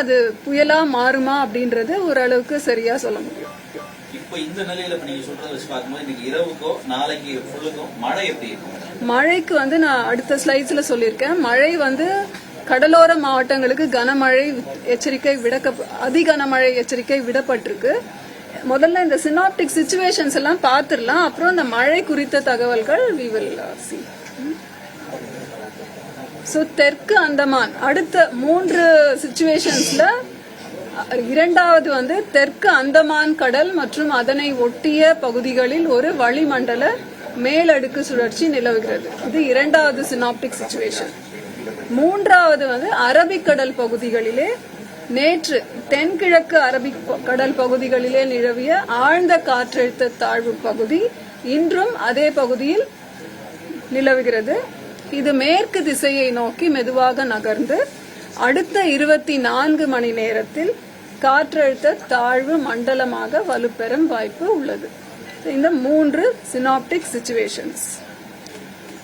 அது புயலா மாறுமா அப்படின்றது ஓரளவுக்கு சரியா சொல்ல முடியும். இப்போ இந்த நிலையில இப்ப நீங்க சொல்றத வச்சு பார்க்கும்போது இன்னைக்கு இரவுக்கோ நாளைக்கு ஃபுல்லுக்கும் மழை எப்படி இருக்கும்? மழைக்கு வந்து நான் அடுத்த ஸ்லைட்ஸ்ல சொல்லியிருக்கேன். மழை வந்து கடலோர மாவட்டங்களுக்கு கனமழை எச்சரிக்கை விடக்க அதி கனமழை எச்சரிக்கை விடப்பட்டிருக்கு. முதல்ல இந்த சினாப்டிக் சுச்சுவேஷன்ஸ் எல்லாம் பார்த்துடலாம். அப்புறம் இந்த மழை குறித்த தகவல்கள் வி வில் சி ஸோ தெற்கு அந்தமான். அடுத்த மூன்று சுச்சுவேஷன்ஸ்ல இரண்டாவது வந்து தெற்கு அந்தமான் கடல் மற்றும் அதனை ஒட்டிய பகுதிகளில் ஒரு வளிமண்டல மேலடுக்கு சுழற்சி நிலவுகிறது. இது இரண்டாவது சினாப்டிக் சுச்சுவேஷன் மூன்றாவது வந்து அரபிக்கடல் பகுதிகளிலே நேற்று தென்கிழக்கு அரபிக் கடல் பகுதிகளிலே நிலவிய ஆழ்ந்த காற்றழுத்த தாழ்வு பகுதி இன்றும் அதே பகுதியில் நிலவுகிறது. இது மேற்கு திசையை நோக்கி மெதுவாக நகர்ந்து அடுத்த இருபத்தி நான்கு மணி நேரத்தில் காற்றழுத்த தாழ்வு மண்டலமாக வலுப்பெறும் வாய்ப்பு உள்ளது. இந்த மூன்று சினாப்டிக் சுச்சுவேஷன்ஸ்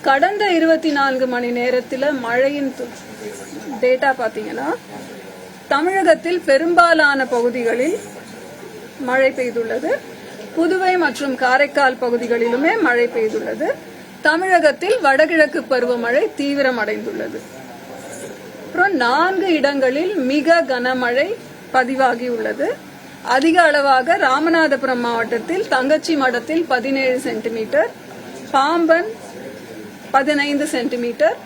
கடந்த இருபத்தி நான்கு மணி நேரத்தில் மழையின் டேட்டா பார்த்தீங்கன்னா தமிழகத்தில் பெரும்பாலான பகுதிகளில் மழை பெய்துள்ளது. புதுவை மற்றும் காரைக்கால் பகுதிகளிலுமே மழை பெய்துள்ளது. தமிழகத்தில் வடகிழக்கு பருவமழை தீவிரமடைந்துள்ளது. அப்புறம் நான்கு இடங்களில் மிக கனமழை பதிவாகியுள்ளது. அதிக அளவாக ராமநாதபுரம் மாவட்டத்தில் தங்கச்சி மடத்தில் பதினேழு சென்டிமீட்டர் பாம்பன் பதினைந்து சென்டிமீட்டர்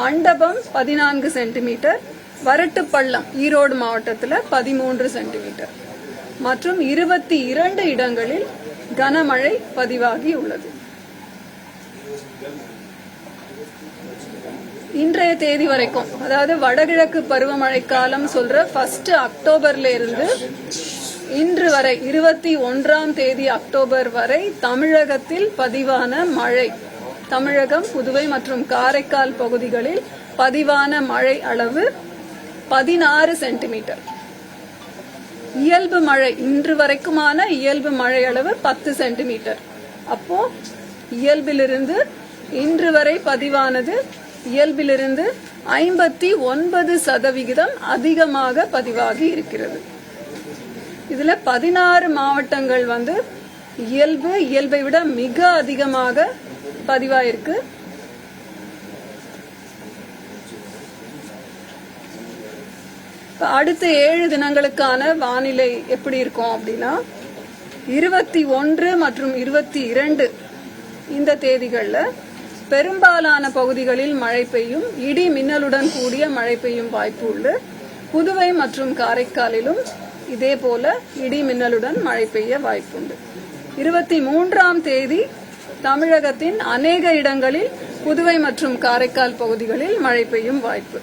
மண்டபம் பதினான்கு சென்டிமீட்டர் வரட்டுப்பள்ளம் ஈரோடு மாவட்டத்தில் பதிமூன்று சென்டிமீட்டர். மற்றும் இருபத்தி இரண்டு இடங்களில் கனமழை பதிவாகி உள்ளது இன்றைய தேதி வரைக்கும் அதாவது வடகிழக்கு பருவமழை காலம் சொல்ற ஃபர்ஸ்ட் அக்டோபர்ல இருந்து இன்று வரை இருபத்தி ஒன்றாம் தேதி அக்டோபர் வரை தமிழகத்தில் பதிவான மழை தமிழகம் புதுவை மற்றும் காரைக்கால் பகுதிகளில் பதிவான மழை அளவு பதினாறு சென்டிமீட்டர். இயல்பு மழை இன்று வரைக்குமான இயல்பு மழை அளவு பத்து சென்டிமீட்டர். அப்போ இயல்பிலிருந்து இன்று வரை பதிவானது. இயல்பிலிருந்து ஐம்பத்தி ஒன்பது சதவிகிதம் அதிகமாக பதிவாகி இருக்கிறது. இதுல பதினாறு மாவட்டங்கள் வந்து இயல்பு இயல்பை விட மிக அதிகமாக பதிவாயிருக்கு. அடுத்த ஏழு தினங்களுக்கான வானிலை எப்படி இருக்கும் அப்படின்னா இருபத்தி ஒன்று மற்றும் இருபத்தி இரண்டு இந்த தேதிகளில் பெரும்பாலான பகுதிகளில் மழை பெய்யும் இடி மின்னலுடன் கூடிய மழை பெய்யும் வாய்ப்பு உண்டு. புதுவை மற்றும் காரைக்காலிலும் இதே போல இடி மின்னலுடன் மழை பெய்ய வாய்ப்புண்டு இருபத்தி மூன்றாம் தேதி தமிழகத்தின் அநேக இடங்களில் புதுவை மற்றும் காரைக்கால் பகுதிகளில் மழை பெய்யும் வாய்ப்பு.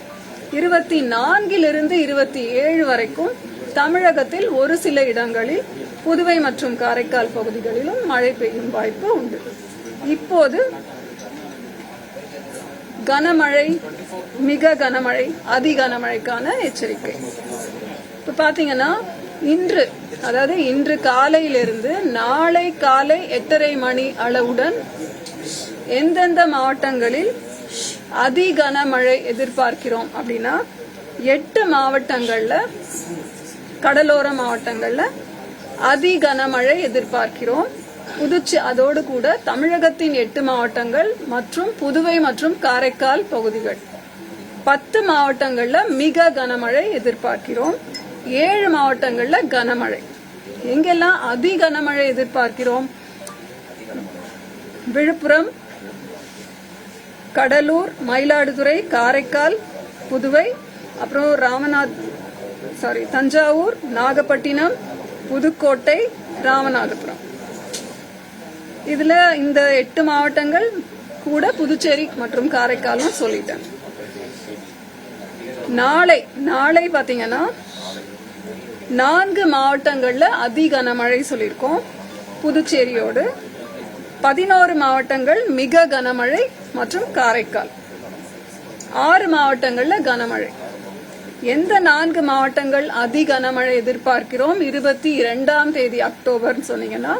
இருபத்தி நான்கிலிருந்து இருபத்தி ஏழு வரைக்கும் தமிழகத்தில் ஒரு சில இடங்களில் புதுவை மற்றும் காரைக்கால் பகுதிகளிலும் மழை பெய்யும் வாய்ப்பு உண்டு. இப்போது கனமழை மிக கனமழை அதி கனமழைக்கான எச்சரிக்கை. இப்ப பாத்தீங்கன்னா இன்று அதாவது இன்று காலையிலிருந்து நாளை காலை எட்டரை மணி அளவுடன் எந்தெந்த மாவட்டங்களில் அதி கனமழை எதிர்பார்க்கிறோம் அப்படின்னா எட்டு மாவட்டங்கள்ல கடலோர மாவட்டங்கள்ல அதி கனமழை எதிர்பார்க்கிறோம். புதுச்சி அதோடு கூட தமிழகத்தின் எட்டு மாவட்டங்கள் மற்றும் புதுவை மற்றும் காரைக்கால் பகுதிகள். பத்து மாவட்டங்கள்ல மிக கனமழை எதிர்பார்க்கிறோம். ஏழு மாவட்டங்கள்ல கனமழை. எங்கெல்லாம் அதி கனமழை எதிர்பார்க்கிறோம்? விழுப்புரம் கடலூர் மயிலாடுதுறை காரைக்கால் புதுவை அப்புறம் ராமநாத் சாரி தஞ்சாவூர் நாகப்பட்டினம் புதுக்கோட்டை ராமநாதபுரம். இதுல இந்த எட்டு மாவட்டங்கள் கூட புதுச்சேரி மற்றும் காரைக்காலும் சொல்லிட்டேன். நாளை நாளை பாத்தீங்கன்னா நான்கு மாவட்டங்கள்ல அதி கனமழை சொல்லியிருக்கோம். புதுச்சேரியோடு பதினோரு மாவட்டங்கள் மிக கனமழை மற்றும் காரைக்கால். ஆறு மாவட்டங்கள்ல கனமழை. எந்த நான்கு மாவட்டங்கள் அதி கனமழை எதிர்பார்க்கிறோம்? இருபத்தி இரண்டாம் தேதி அக்டோபர் சொன்னீங்கன்னா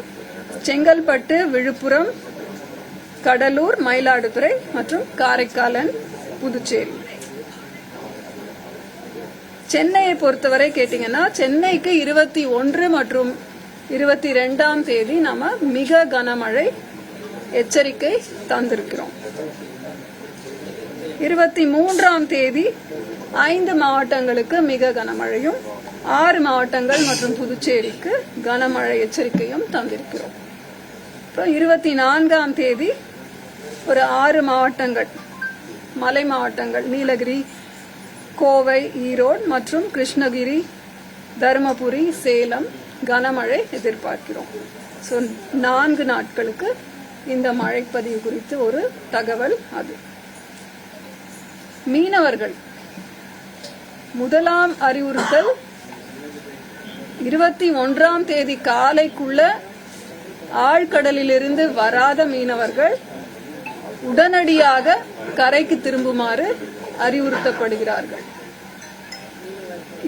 செங்கல்பட்டு விழுப்புரம் கடலூர் மயிலாடுதுறை மற்றும் காரைக்காலன் புதுச்சேரி. சென்னையை பொறுத்தவரை கேட்டீங்கன்னா சென்னைக்கு இருபத்தி ஒன்று மற்றும் இருபத்தி ரெண்டாம் தேதி நம்ம மிக கனமழை எச்சரிக்கை தந்திருக்கிறோம். இருபத்தி மூன்றாம் தேதி ஐந்து மாவட்டங்களுக்கு மிக கனமழையும் ஆறு மாவட்டங்கள் மற்றும் புதுச்சேரிக்கு கனமழை எச்சரிக்கையும் தந்திருக்கிறோம். அப்புறம் இருபத்தி நான்காம் தேதி ஒரு ஆறு மாவட்டங்கள் மலை மாவட்டங்கள் நீலகிரி கோவை ஈரோடு மற்றும் கிருஷ்ணகிரி தருமபுரி சேலம் கனமழை எதிர்பார்க்கிறோம். ஸோ நான்கு நாட்களுக்கு இந்த மழைப்பதிவு குறித்து ஒரு தகவல் அது. மீனவர்கள் முதலாம் அறிவுறுத்தல் இருபத்தி ஒன்றாம் தேதி காலைக்குள்ள ஆழ்கடலிலிருந்து வராத மீனவர்கள் உடனடியாக கரைக்கு திரும்புமாறு அறிவுறுத்தப்படுகிறார்கள்.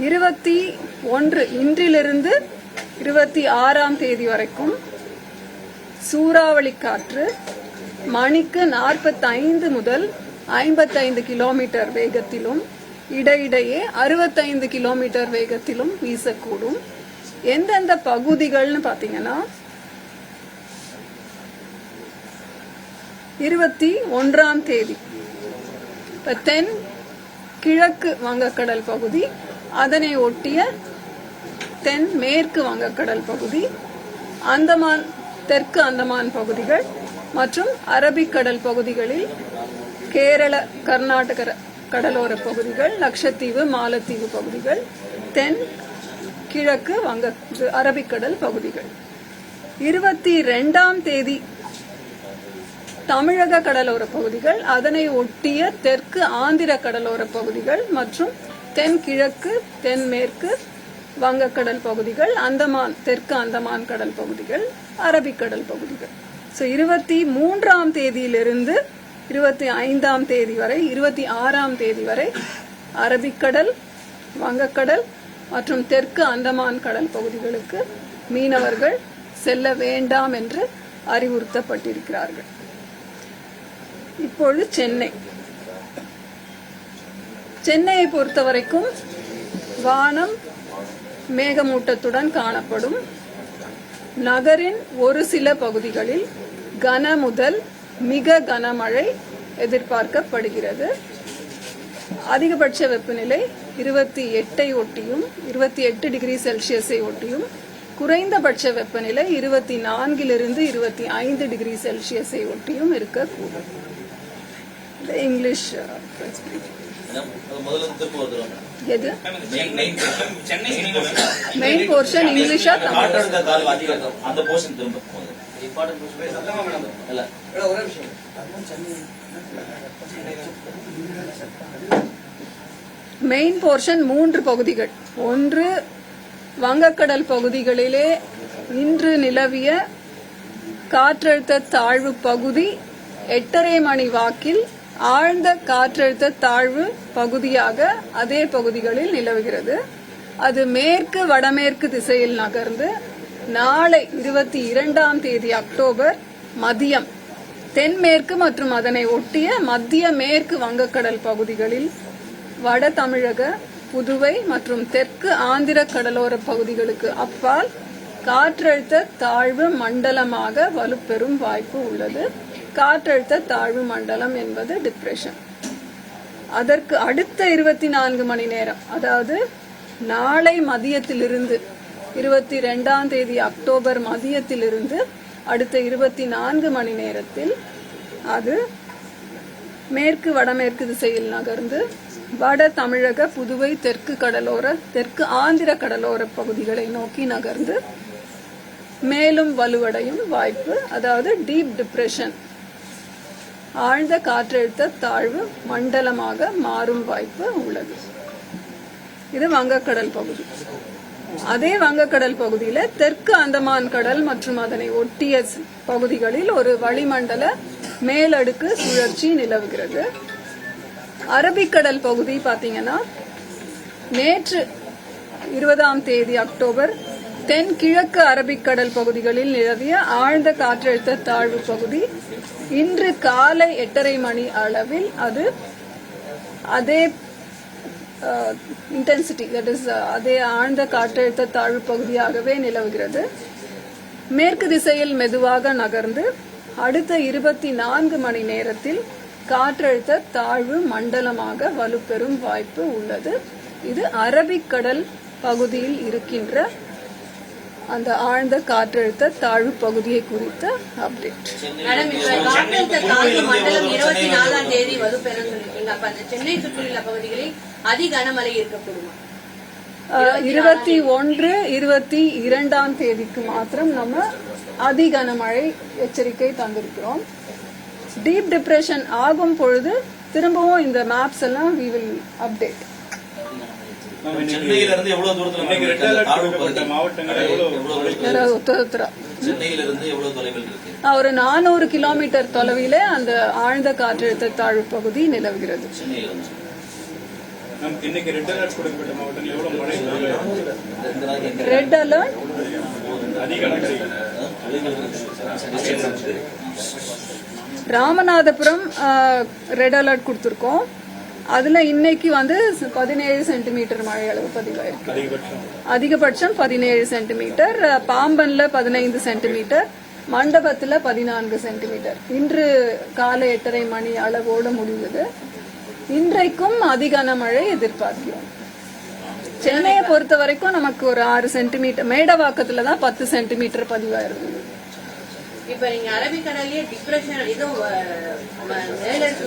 இருபத்தி ஒன்று இன்றிலிருந்து இருபத்தி ஆறாம் தேதி வரைக்கும் சூறாவளி காற்று மணிக்கு 45 முதல் 55 கிலோமீட்டர் வேகத்திலும் இடையிடையே 65 கிலோமீட்டர் வேகத்திலும் வீசக்கூடும். எந்தெந்த பகுதிகள்னு பார்த்தீங்கன்னா இருபத்தி ஒன்றாம் தேதி. இப்போ தென் கிழக்கு வங்கக்கடல் பகுதி அதனை ஒட்டிய தென் மேற்கு வங்கக்கடல் பகுதி அந்தமான் தெற்கு அந்தமான் பகுதிகள் மற்றும் அரபிக்கடல் பகுதிகளில் கேரள கர்நாடக கடலோர பகுதிகள் லட்சத்தீவு மாலத்தீவு பகுதிகள் தென் கிழக்கு வங்க அரபிக்கடல் பகுதிகள். இருபத்தி ரெண்டாம் தேதி தமிழக கடலோர பகுதிகள் அதனை ஒட்டிய தெற்கு ஆந்திர கடலோர பகுதிகள் மற்றும் தென் கிழக்கு தென்மேற்கு வங்கக்கடல் பகுதிகள் அந்தமான் தெற்கு அந்தமான் கடல் பகுதிகள் அரபிக்கடல் பகுதிகள். ஸோ இருபத்தி மூன்றாம் தேதியிலிருந்து இருபத்தி ஐந்தாம் தேதி வரை இருபத்தி ஆறாம் தேதி வரை அரபிக்கடல் வங்கக்கடல் மற்றும் தெற்கு அந்தமான் கடல் பகுதிகளுக்கு மீனவர்கள் செல்ல வேண்டாம் என்று அறிவுறுத்தப்பட்டிருக்கிறார்கள். இப்பொழுது சென்னை. சென்னையை பொறுத்தவரைக்கும் வானம் மேகமூட்டத்துடன் காணப்படும். நகரின் ஒரு சில பகுதிகளில் கன முதல் மிக கனமழை எதிர்பார்க்கப்படுகிறது. அதிகபட்ச வெப்பநிலை இருபத்தி எட்டை ஒட்டியும் இருபத்தி எட்டு டிகிரி செல்சியஸை ஒட்டியும் குறைந்தபட்ச வெப்பநிலை இருபத்தி நான்கிலிருந்து இருபத்தி ஐந்து டிகிரி செல்சியஸை ஒட்டியும் இருக்கக்கூடும். இந்த இங்கிலீஷ் uh, எது? மெயின் போர்ஷன் இங்கிலீஷா தமிழ்? அந்த போர்ஷன் திரும்ப மெயின் போர்ஷன் மூன்று பகுதிகள். ஒன்று வங்கக்கடல் பகுதிகளிலே இன்று நிலவிய காற்றழுத்த தாழ்வு பகுதி எட்டரை மணி வாக்கில் ஆழ்ந்த காற்றழுத்த தாழ்வு பகுதியாக அதே பகுதிகளில் நிலவுகிறது. அது மேற்கு வடமேற்கு திசையில் நகர்ந்து நாளை இருபத்தி இரண்டாம் தேதி அக்டோபர் மதியம் தென்மேற்கு மற்றும் அதனை ஒட்டிய மத்திய மேற்கு வங்கக்கடல் பகுதிகளில் வட தமிழக புதுவை மற்றும் தெற்கு ஆந்திர கடலோர பகுதிகளுக்கு அப்பால் காற்றழுத்த தாழ்வு மண்டலமாக வலுப்பெறும் வாய்ப்பு உள்ளது. காற்றழுத்த தாழ்வு மண்டலம் என்பது டிப்ரெஷன் அதற்கு அடுத்த இருபத்தி நான்கு மணி நேரம் அதாவது நாளை மதியத்திலிருந்து இருபத்தி ரெண்டாம் தேதி அக்டோபர் மதியத்திலிருந்து அடுத்த இருபத்தி நான்கு மணி நேரத்தில் அது மேற்கு வடமேற்கு திசையில் நகர்ந்து வட தமிழக புதுவை தெற்கு கடலோர தெற்கு ஆந்திர கடலோர பகுதிகளை நோக்கி நகர்ந்து மேலும் வலுவடையும் வாய்ப்பு அதாவது டீப் டிப்ரெஷன் ஆழ்ந்த காற்றழுத்த தாழ்வு மண்டலமாக மாறும் வாய்ப்பு உள்ளது. இது வங்கக்கடல் பகுதி. அதே வங்கக்கடல் பகுதியில தெற்கு அந்தமான் கடல் மற்றும் அதனை ஒட்டிய பகுதிகளில் ஒரு வளிமண்டல மேலடுக்கு சுழற்சி நிலவுகிறது. அரபிக்கடல் பகுதி பாத்தீங்கன்னா நேற்று இருபதாம் தேதி அக்டோபர் தென்கிழக்கு அரபிக்கடல் பகுதிகளில் நிலவிய ஆழ்ந்த காற்றழுத்த தாழ்வு பகுதி. இன்று காலை எட்டரை மணி அளவில் அது அதே இன்டென்சிட்டி தட் இஸ் அதே ஆழ்ந்த காற்றழுத்த தாழ்வு பகுதியாகவே நிலவுகிறது. மேற்கு திசையில் மெதுவாக நகர்ந்து அடுத்த இருபத்தி நான்கு மணி நேரத்தில் காற்றழுத்த தாழ்வு மண்டலமாக வலுப்பெறும் வாய்ப்பு உள்ளது. இது அரபிக்கடல் பகுதியில் இருக்கின்ற அந்த ஆழ்ந்த காற்றழுத்த தாழ்வு பகுதியை குறித்த அப்டேட் மேடம் இப்ப காற்றழுத்த தாழ்வு மண்டலம் இருபத்தி நாலாம் தேதி வலுப்பெறும் சொல்லிருக்கீங்க அப்ப அந்த சென்னை சுற்றியுள்ள பகுதிகளில் அதி கனமழை இருக்கக்கூடுமா இருபத்தி ஒன்று இருபத்தி இரண்டாம் தேதிக்கு மாத்திரம் நம்ம அதி கனமழை எச்சரிக்கை தந்திருக்கிறோம். டீப் டிப்ரெஷன் ஆகும் பொழுது திரும்பவும் இந்த மேப்ஸ் எல்லாம் வி வில் அப்டேட் சென்னையில இருந்து எவ்வளவு தூரத்துல? மாவட்டங்கள்? சென்னையில இருந்து எவ்வளவு தொலைவில் இருக்கு? ஒரு நானூறு கிலோமீட்டர் தொலைவிலே அந்த ஆழ்ந்த காற்றழுத்த தாழ்வு பகுதி நிலவுகிறது. Red alert. Ramanathapuram red alert கொடுத்துருக்கோம். அதுல இன்னைக்கு வந்து பதினேழு சென்டிமீட்டர் மழை அளவு பதிவாயிருக்கு. அதிகபட்சம். பதினேழு சென்டிமீட்டர் பாம்பன்ல பதினைந்து சென்டிமீட்டர் மண்டபத்துல பதினான்கு சென்டிமீட்டர் இன்று காலை எட்டரை மணி அளவோடு முடிந்தது. இன்றைக்கும் அதிகான மழை எதிர்பார்க்கிறோம். சென்னையை பொறுத்த வரைக்கும் நமக்கு ஒரு ஆறு சென்டிமீட்டர் மேடவாக்கத்துல தான் பத்து சென்டிமீட்டர் பதிவாயிருக்கு இப்ப நீங்க அரபிக்கடல்லயே டிப்ரெஷன் இதுவும் அஹ், ம-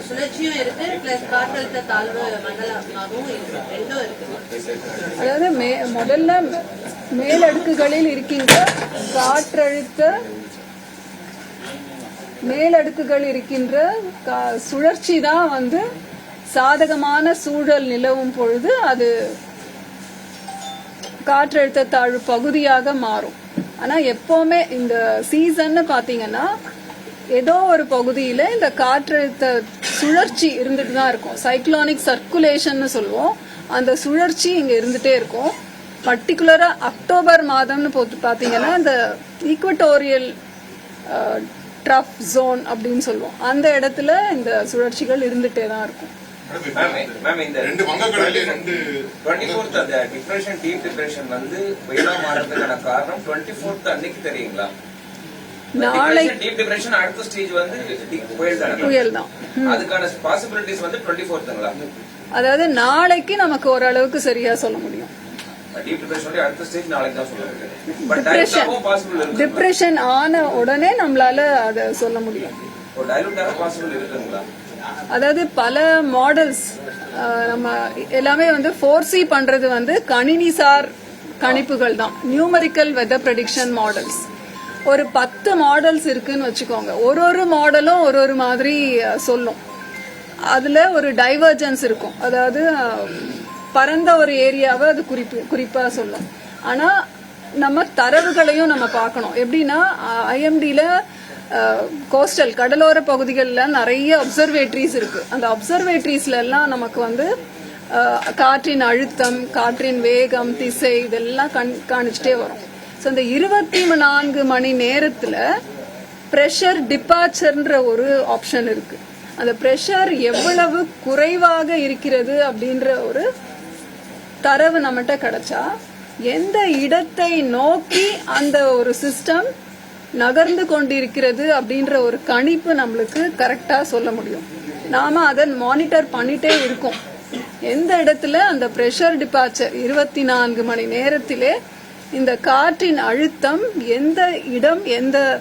சுழற்சியும் இருக்கு பிளஸ் காற்றழுத்த தாழ்வு மண்டலமாகவும் இருக்கு. ரெண்டும் இருக்கு. அதாவது மே முதல்ல மேலடுக்குகளில் இருக்கின்ற காற்றழுத்த மேலடுக்குகள் இருக்கின்ற சுழற்சி தான் வந்து சாதகமான சூழல் நிலவும் பொழுது அது காற்றழுத்த தாழ்வு பகுதியாக மாறும். ஆனால் எப்போவுமே இந்த சீசன்னு பார்த்தீங்கன்னா ஏதோ ஒரு பகுதியில் இந்த காற்றழுத்த சுழற்சி இருந்துட்டு தான் இருக்கும். சைக்ளோனிக் சர்க்குலேஷன் சொல்லுவோம். அந்த சுழற்சி இங்கே இருந்துட்டே இருக்கும். பர்டிகுலராக அக்டோபர் மாதம்னு போட்டு பார்த்தீங்கன்னா இந்த ஈக்குவட்டோரியல் ட்ரஃப் ஜோன் அப்படின்னு சொல்லுவோம். அந்த இடத்துல இந்த சுழற்சிகள் இருந்துகிட்டே தான் இருக்கும். மேம் இந்த ரெண்டு வங்கக்கடல்ல ரெண்டு டுவெண்ட்டி ஃபோர்த் அந்த டிப்ரெஷன் டீப் டிப்ரெஷன் வந்து புயலா மாறதுக்கான காரணம் டுவெண்ட்டி ஃபோர்த் அன்னைக்கு தெரியுங்களா? நாளை டீப் டிப்ரெஷன் அடுத்த ஸ்டேஜ் வந்து புயல் தானே புயல் தான் அதுக்கான பாசிபிலிட்டிஸ் வந்து டுவெண்ட்டி ஃபோர்த்துங்களா அதாவது நாளைக்கு நமக்கு ஓரளவுக்கு சரியா சொல்ல முடியும். டிப்ரெஷன் ஆன உடனே நம்மளால அதை சொல்ல முடியும். அதாவது பல மாடல்ஸ் நம்ம எல்லாமே வந்து ஃபோர்சி பண்றது வந்து கணினிசார் கணிப்புகள் தான். நியூமரிக்கல் வெதர் ப்ரெடிக்ஷன் மாடல்ஸ் ஒரு பத்து மாடல்ஸ் இருக்குன்னு வச்சுக்கோங்க. ஒரு ஒரு மாடலும் ஒரு ஒரு மாதிரி சொல்லும். அதுல ஒரு டைவர்ஜென்ஸ் இருக்கும். அதாவது பரந்த ஒரு ஏரியாவை அது குறிப்பு குறிப்பா சொல்லும். ஆனா நம்ம தரவுகளையும் நம்ம பார்க்கணும். எப்படின்னா ஐஎம்டியில கோஸ்டல் கடலோர பகுதிகளில் நிறைய அப்சர்வேட்ரிஸ் இருக்கு. அந்த அப்சர்வேட்டரிஸ்ல எல்லாம் நமக்கு வந்து காற்றின் அழுத்தம் காற்றின் வேகம் திசை இதெல்லாம் கண் காணிச்சிட்டே வரும். ஸோ இந்த இருபத்தி நான்கு மணி நேரத்தில் ப்ரெஷர் டிபார்ச்சர்ன்ற ஒரு ஆப்ஷன் இருக்கு. அந்த ப்ரெஷர் எவ்வளவு குறைவாக இருக்கிறது அப்படின்ற ஒரு தரவு நம்மகிட்ட கிடைச்சா எந்த இடத்தை நோக்கி அந்த ஒரு சிஸ்டம் நகர்ந்து கொண்டிருக்கிறது அப்படின்ற ஒரு கணிப்பு நம்மளுக்கு கரெக்டாக சொல்ல முடியும். நாம அதை மானிட்டர் பண்ணிட்டே இருக்கோம். எந்த இடத்துல? அந்த ப்ரெஷர் டிபார்ச்சர் இருபத்தி நான்கு மணி நேரத்திலே இந்த காற்றின் அழுத்தம் எந்த இடம் எந்த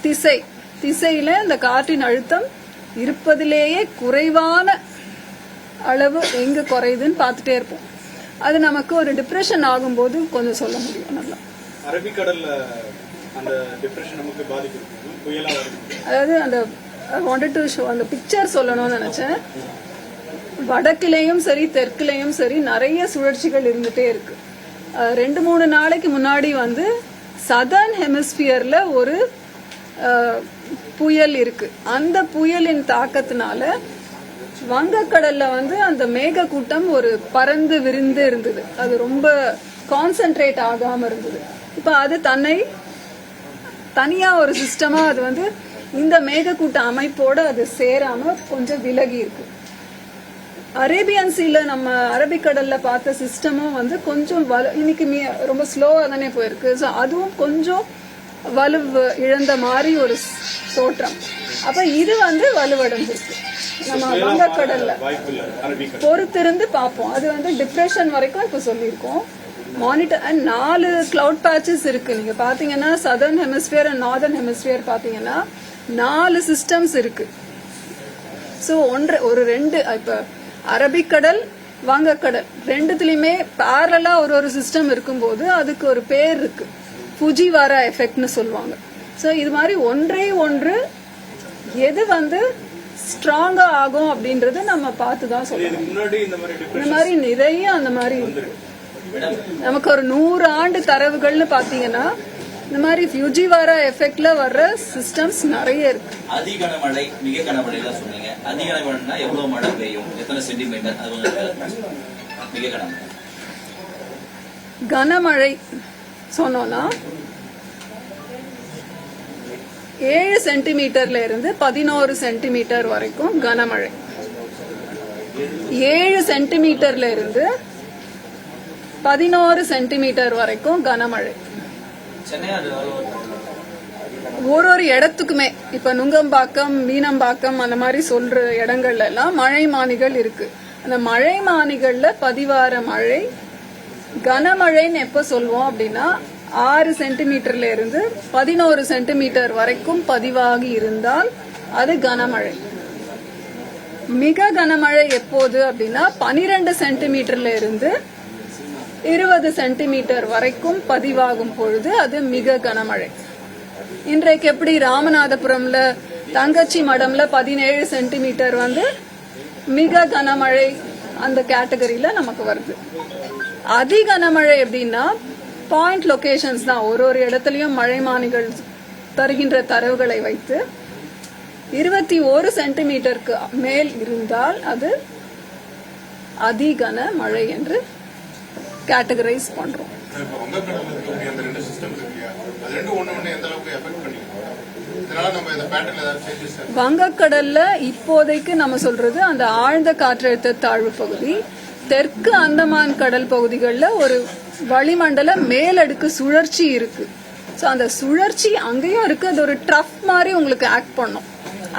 திசை? திசையில இந்த காற்றின் அழுத்தம் இருப்பதிலேயே குறைவான அளவு எங்க குறையுதுன்னு பார்த்துட்டே இருப்போம். அது நமக்கு ஒரு டிப்ரெஷன் ஆகும்போது கொஞ்சம் சொல்ல முடியும் நல்லா. அரபிக்கடல்ல அந்த டிப்ரெஷன் நமக்கு அதாவது அந்த வாண்டட் டு ஷோ அந்த பிக்சர் சொல்லணும்னு நினைச்சேன். வடக்கிலையும் சரி தெற்குலையும் சரி நிறைய சுழற்சிகள் இருந்துட்டே இருக்கு. ரெண்டு மூணு நாளைக்கு முன்னாடி வந்து சதர்ன் ஹெமிஸ்பியர்ல ஒரு புயல் இருக்கு. அந்த புயலின் தாக்கத்தினால வங்கக்கடல்ல வந்து அந்த மேக கூட்டம் ஒரு பறந்து விரிந்து இருந்தது. அது ரொம்ப கான்சென்ட்ரேட் ஆகாம இருந்தது. இப்ப அது தன்னை தனியா ஒரு சிஸ்டமா அது வந்து இந்த மேகக்கூட்ட அமைப்போட அது சேராம கொஞ்சம் விலகி இருக்கு. அரேபியன் சீல நம்ம அரபிக்கடல்ல பார்த்த சிஸ்டமும் வந்து கொஞ்சம் வலு இன்னைக்கு மீ- ரொம்ப ஸ்லோவா தானே போயிருக்கு. ஸோ அதுவும் கொஞ்சம் வலுவு இழந்த மாதிரி ஒரு தோற்றம். அப்ப இது வந்து வலுவடைஞ்சிருக்கு. நம்ம வங்கக்கடல்ல பொறுத்திருந்து பார்ப்போம். அது வந்து டிப்ரெஷன் வரைக்கும் இப்ப சொல்லியிருக்கோம். மானிட்டர் அண்ட் நாலு கிளவுட் பேச்சஸ் இருக்கு. நீங்க பாத்தீங்கன்னா southern hemisphere and northern hemisphere பாத்தீங்கன்னா நாலு சிஸ்டம்ஸ் இருக்கு. ஸோ ஒன்று ஒரு ரெண்டு இப்ப அரபிக்கடல் வங்கக்கடல் ரெண்டுத்துலயுமே பேரலா ஒரு ஒரு சிஸ்டம் இருக்கும்போது அதுக்கு ஒரு பேர் இருக்கு. ஃபுஜிவாரா எஃபெக்ட்னு சொல்லுவாங்க. ஸோ இது மாதிரி ஒன்றே ஒன்று எது வந்து ஸ்ட்ராங்கா ஆகும் அப்படின்றது நம்ம பார்த்து தான் சொல்லணும். இந்த மாதிரி நிறைய அந்த மாதிரி நமக்கு ஒரு நூறு ஆண்டு தரவுகள்னு பாத்தீங்கன்னா இந்த மாதிரி ஃபியூஜிவாரா எஃபெக்ட்ல வர்ற சிஸ்டம்ஸ் நிறைய இருக்கு. அதி கனமழை மிக கனமழை எல்லாம் சொன்னீங்க. அதி கனமழைனா எவ்வளவு மழை பெய்யும்? எத்தனை சென்டிமீட்டர் அது. மிக கனமழை. கனமழை சொன்னோம்னா ஏழு சென்டிமீட்டர்ல இருந்து பதினோரு சென்டிமீட்டர் வரைக்கும் கனமழை. ஏழு சென்டிமீட்டர்ல இருந்து பதினோரு சென்டிமீட்டர் வரைக்கும் கனமழை. ஒரு ஒரு இடத்துக்குமே இப்ப நுங்கம்பாக்கம் மீனம்பாக்கம் அந்த மாதிரி சொல்ற இடங்கள்ல எல்லாம் மழை மானிகள் இருக்கு. அந்த மழை மானிகள்ல பதிவார மழை கனமழைன்னு எப்ப சொல்லுவோம் அப்படின்னா ஆறு சென்டிமீட்டர்ல இருந்து பதினோரு சென்டிமீட்டர் வரைக்கும் பதிவாகி இருந்தால் அது கனமழை. மிக கனமழை எப்போது அப்படின்னா பனிரெண்டு சென்டிமீட்டர்ல இருந்து இருபது சென்டிமீட்டர் வரைக்கும் பதிவாகும் பொழுது அது மிக கனமழை. இன்றைக்கு எப்படி ராமநாதபுரம்ல தங்கச்சி மடம்ல பதினேழு சென்டிமீட்டர் வந்து மிக கனமழை அந்த கேட்டகரியில நமக்கு வருது. அதி கனமழை எப்படின்னா பாயிண்ட் லொகேஷன்ஸ் தான். ஒரு ஒரு இடத்துலயும் மழைமானிகள் தருகின்ற தரவுகளை வைத்து இருபத்தி ஒரு சென்டிமீட்டருக்கு மேல் இருந்தால் அது அதிகன மழை என்று கேட்டகரைஸ் பண்றோம். வங்கக்கடல்ல இப்போதைக்கு நம்ம சொல்றது அந்த ஆழ்ந்த காற்றழுத்த தாழ்வு பகுதி தெற்கு அந்தமான் கடல் பகுதிகளில் ஒரு வளிமண்டல மேலடுக்கு சுழற்சி இருக்கு. ஸோ அந்த சுழற்சி அங்கேயும் இருக்கு. அது ஒரு ட்ரஃப் மாதிரி உங்களுக்கு ஆக்ட் பண்ணும்.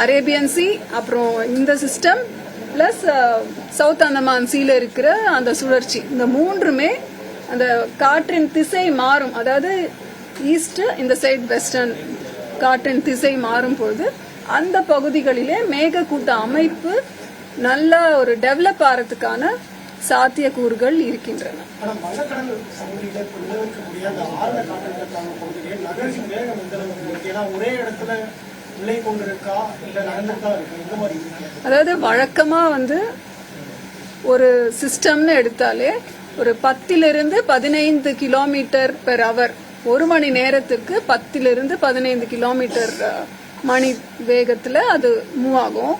அரேபியன் சி அப்புறம் இந்த சிஸ்டம் பிளஸ் சவுத் அந்தமான் சீல இருக்கிற அந்த சுழற்சி. இந்த மூன்றுமே அந்த காற்றின் திசை மாறும். அதாவது ஈஸ்ட் இந்த சைட் வெஸ்டர்ன் காற்றின் திசை மாறும் பொழுது அந்த பகுதிகளிலே மேகக்கூட்ட அமைப்பு நல்ல ஒரு டெவலப் ஆகிறதுக்கான சாத்தியக்கூறுகள் இருக்கின்றன. ஒரே இடத்துல நிலை கொண்டிருக்கா இல்லை இந்த மாதிரி அதாவது வழக்கமா வந்து ஒரு சிஸ்டம்னு எடுத்தாலே ஒரு பத்திலிருந்து பதினைந்து கிலோமீட்டர் பெர் அவர் ஒரு மணி நேரத்துக்கு பத்திலிருந்து பதினைந்து கிலோமீட்டர் மணி வேகத்துல அது மூவ் ஆகும்.